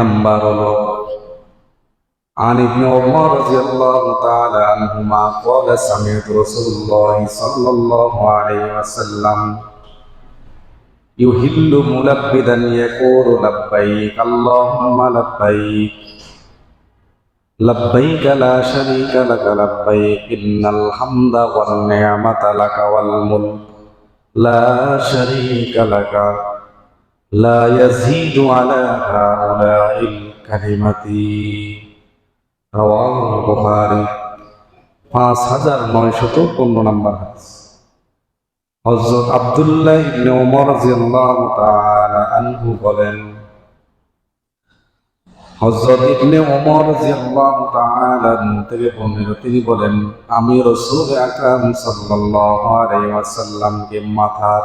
Number হলো عن ابن عمر رضي الله تعالى عنهما قال سمعت رسول الله صلى الله عليه وسلم يهل ملبدا يقول لبيك اللهم لبيك لبيك لا شريك لك لبيك إن الحمد والنعمة لك والملك لا شريك لك لا يزيد على هؤلاء الكلمة رواه البخاري পাঁচ হাজার নয়শত পনেরো নম্বর হাদিস হজরত আব্দুল্লাহ ইবনে ওমর রাদিয়াল্লাহু তাআলা আনহু বলেন হজরত ইবনে ওমর রাদিয়াল্লাহু তাআলা আনহু থেকে বর্ণিত তিনি বলেন আমি রাসূল আকরাম সাল্লাল্লাহু আলাইহি ওয়াসাল্লামকে মাথার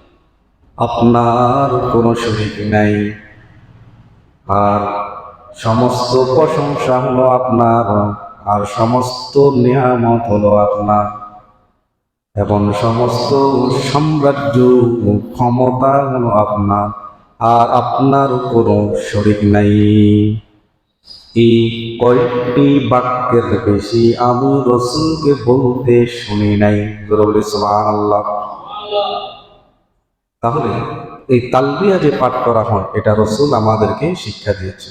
আপনার কোনো শরীক নাই। আর সমস্ত প্রশংসা হলো আপনার, আর সমস্ত নিয়ামত হলো আপনার। এবং সমস্ত সাম্রাজ্য ক্ষমতা হলো আপনার, আর আপনার কোনো শরিক নাই। এই কয়েকটি বাক্যের বেশি আমি রসুলকে বলতে শুনি নাই। আল্লাহ তাহলে এই তালবিয়া যে পাঠ করা হয় এটা রসুল আমাদেরকে শিক্ষা দিয়েছে